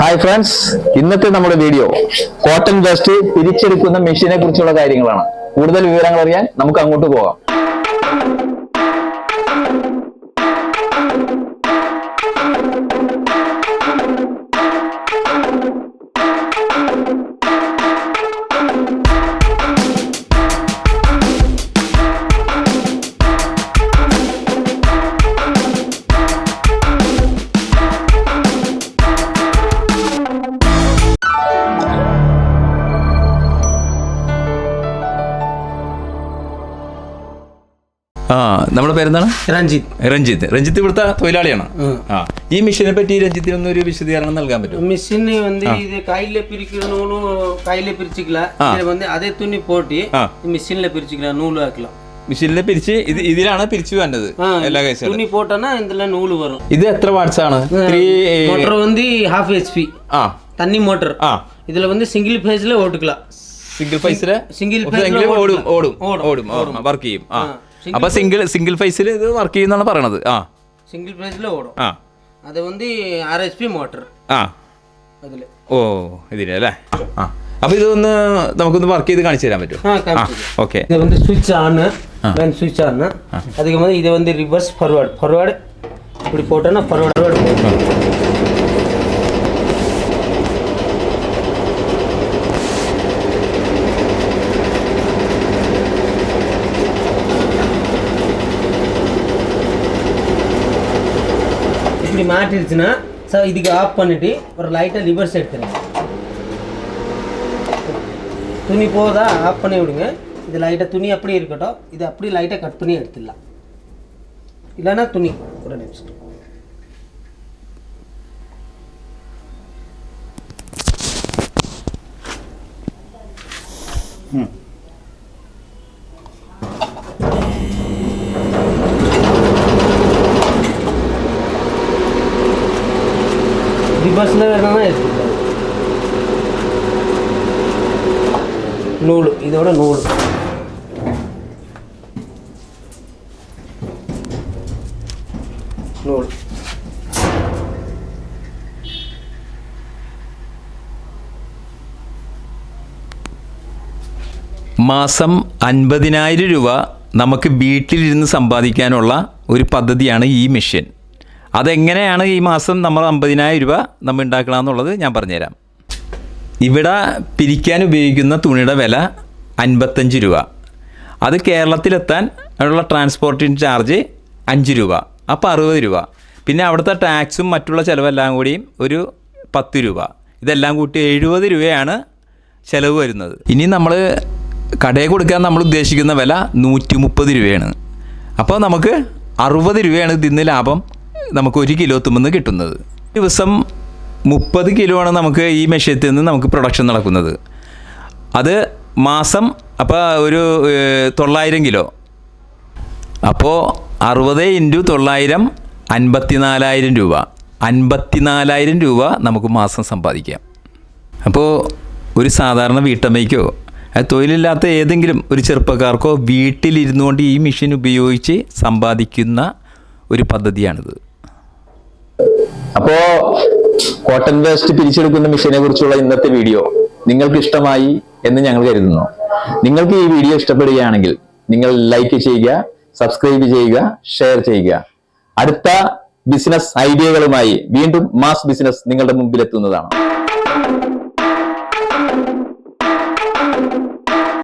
Hi friends ഇന്നത്തെ നമ്മുടെ video cotton waste പിരിച്ചെടുക്കുന്ന മെഷീനെ കുറിച്ചുള്ള കാര്യങ്ങളാണ്. കൂടുതൽ വിവരങ്ങൾ അറിയാൻ നമുക്ക് അങ്ങോട്ട് പോകാം. ആ നമ്മുടെ പേരെന്താണ് രഞ്ജിത്ത് രഞ്ജിത്ത് രഞ്ജിത്ത് ഇവിടുത്തെ തൊഴിലാളിയാണ് ആ ഈ മെഷീനെ പറ്റി രഞ്ജിത്തിന് ഒന്ന് ഒരു വിശദീകരണം നൽകാൻ പറ്റും மிஷின் வந்து இது கையில பிரிக்கணும்னு கையில பிரிச்சுக்கலாம் இதுல வந்து அதே துணி போட்டு ஆ. மிஷின்ல பிரிச்சுக்கலாம் நூல் ஆக்கலாம் മെഷീനിനെ പിരിച്ച് ഇത് ഇതിലാണ് പിരിച്ചു വേണ്ടത് ஆ, എല്ലാ കേസുകളും துணி போட்டோன்னா இதுல நூல் வரும் ഇത് എത്ര വാട്ട്സ് ആണ് ത്രീ மோட்டர் வந்து ஹாஃப் ஹெச்பி ആ தண்ணி மோட்டர் ആ இதுல வந்து சிங்கிள் பேஜ்ல ஓட்டுக்கலாம் സിംഗിൾ ഫൈസില് സിംഗിൾ എങ്കിലും ഫേസില് ഓടും ഓടും ഓടും, ഓടും വർക്ക് ചെയ്യും ആ single അപ്പൊ സിംഗിൾ സിംഗിൾ ഫൈസിൽ ഇത് വർക്ക് ചെയ്യുന്നാണ് പറയണത് ആ சிங்கிள் பேஜ்ல ஓடும் ആ அது வந்து ஆர்எஸ்பி மோட்டர் ആ அதுல ഓ ഇതിലെ അല്ലേ ആ അപ്പൊ ഇതൊന്ന് നമുക്കൊന്ന് വർക്ക് ചെയ്ത് കാണിച്ചു തരാൻ പറ്റുമോ ஆ ആ காமிச்சிது ഓക്കെ இது வந்து சுவிட்ச் ஆன் மேன் சுவிட்ச் ஆன் அதுக்கு வந்து இதை வந்து ரிவர்ஸ் ஃபார்வர்ட் ஃபார்வர்டு இப்படி போட்டோன்னா ஃபார்வர்ட் ஃபார்வர்டு இப்படி மாட்டிருச்சுன்னா சார் இதுக்கு ஆஃப் பண்ணிட்டு ஒரு லைட்டாக ரிவர்ஸ் எடுத்துருங்க. துணி போதா ஆஃப் பண்ணி விடுங்க. இது லைட்டாக துணி அப்படியே இருக்கட்டும். இது அப்படியே லைட்டாக கட் பண்ணி எடுத்துடலாம். இல்லைன்னா துணி. ஒரு நிமிஷம். ரிவர்ஸில் ബസ്സിൽ വരുന്നതായിരിക്കും നൂൾ. ഇതോടെ നൂൾ. നൂൽ മാസം അൻപതിനായിരം രൂപ നമുക്ക് വീട്ടിലിരുന്ന് സമ്പാദിക്കാനുള്ള ഒരു പദ്ധതിയാണ് ഈ മെഷീൻ അതെങ്ങനെയാണ് ഈ മാസം നമ്മൾ അമ്പതിനായിരം രൂപ നമ്മൾ ഉണ്ടാക്കണമെന്നുള്ളത് ഞാൻ പറഞ്ഞുതരാം. ഇവിടെ പിരിക്കാൻ ഉപയോഗിക്കുന്ന തുണിയുടെ വില അൻപത്തഞ്ച് രൂപ. അത് കേരളത്തിലെത്താൻ അതിനുള്ള ട്രാൻസ്പോർട്ടിങ് ചാർജ് അഞ്ച് രൂപ. അപ്പോൾ അറുപത് രൂപ. പിന്നെ അവിടുത്തെ ടാക്സും മറ്റുള്ള ചിലവെല്ലാം കൂടിയും ഒരു പത്ത് രൂപ. ഇതെല്ലാം കൂട്ടി എഴുപത് രൂപയാണ് ചിലവ് വരുന്നത്. ഇനി നമ്മൾ കടയിൽ കൊടുക്കാൻ നമ്മൾ ഉദ്ദേശിക്കുന്ന വില നൂറ്റി മുപ്പത് രൂപയാണ്. അപ്പോൾ നമുക്ക് അറുപത് രൂപയാണ് ഇതിന്ന് ലാഭം. നമുക്ക് ഒരു കിലോ തുമ്മെന്ന് കിട്ടുന്നത്. ദിവസം മുപ്പത് കിലോ ആണ് നമുക്ക് ഈ മെഷീനത്തിൽ നിന്ന് നമുക്ക് പ്രൊഡക്ഷൻ നടക്കുന്നത്. അത് മാസം അപ്പോൾ ഒരു തൊള്ളായിരം കിലോ. അപ്പോൾ അറുപത് ഇന്റു തൊള്ളായിരം അൻപത്തിനാലായിരം രൂപ. അൻപത്തിനാലായിരം രൂപ നമുക്ക് മാസം സമ്പാദിക്കാം. അപ്പോൾ ഒരു സാധാരണ വീട്ടമ്മയ്ക്കോ തൊഴിലില്ലാത്ത ഏതെങ്കിലും ഒരു ചെറുപ്പക്കാർക്കോ വീട്ടിലിരുന്നു കൊണ്ട് ഈ മെഷീൻ ഉപയോഗിച്ച് സമ്പാദിക്കുന്ന ഒരു പദ്ധതിയാണിത്. അപ്പോ കോട്ടൺ വേസ്റ്റ് പിരിച്ചെടുക്കുന്ന മെഷീനെ കുറിച്ചുള്ള ഇന്നത്തെ വീഡിയോ നിങ്ങൾക്ക് ഇഷ്ടമായി എന്ന് ഞങ്ങൾ കരുതുന്നു. നിങ്ങൾക്ക് ഈ വീഡിയോ ഇഷ്ടപ്പെടുകയാണെങ്കിൽ നിങ്ങൾ ലൈക്ക് ചെയ്യുക സബ്സ്ക്രൈബ് ചെയ്യുക ഷെയർ ചെയ്യുക. അടുത്ത ബിസിനസ് ഐഡിയകളുമായി വീണ്ടും മാസ് ബിസിനസ് നിങ്ങളുടെ മുമ്പിൽ എത്തുന്നതാണ്